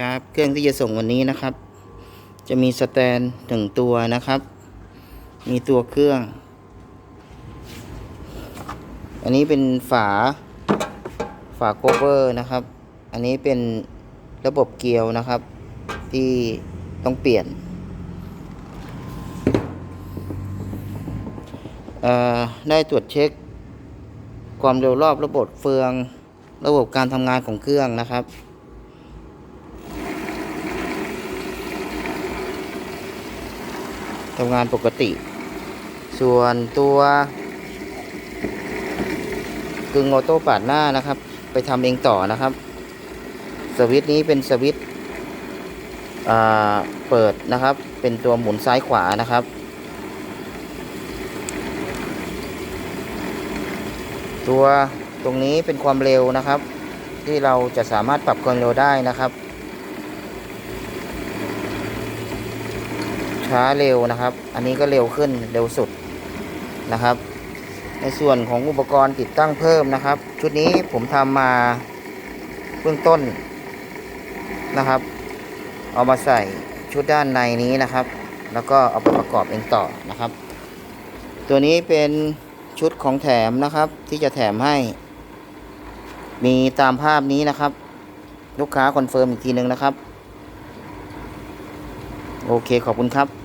ครับ เครื่องที่จะส่งวันนี้นะครับ จะมีสแตนหนึ่งตัวนะครับ มีตัวเครื่อง อันนี้เป็นฝา ฝาโคเวอร์นะครับ อันนี้เป็นระบบเกียวนะครับ ที่ต้องเปลี่ยนได้ตรวจเช็ค ความเร็วรอบระบบเฟือง ระบบการทำงานของเครื่องนะครับ ทำงานปกติ ส่วนตัวกึ่งออโต้ปาดหน้านะครับ ไปทำเองต่อนะครับ สวิตช์นี้เป็นสวิตช์เปิดนะครับ เป็นตัวหมุนซ้ายขวานะครับตัวตรงนี้เป็นความเร็วนะครับ ที่เราจะสามารถปรับความเร็วได้นะครับ ช้าเร็วนะครับ อันนี้ก็เร็วขึ้นเร็วสุดนะครับ ในส่วนของอุปกรณ์ติดตั้งเพิ่มนะครับ ชุดนี้ผมทำมาเบื้องต้นนะครับ เอามาใส่ชุดด้านในนี้นะครับ แล้วก็เอาไปประกอบเองต่อนะครับ ตัวนี้เป็นชุดของแถมนะครับ ที่จะแถมให้ มีตามภาพนี้นะครับ ลูกค้าคอนเฟิร์มอีกทีหนึ่งนะครับ โอเคขอบคุณครับ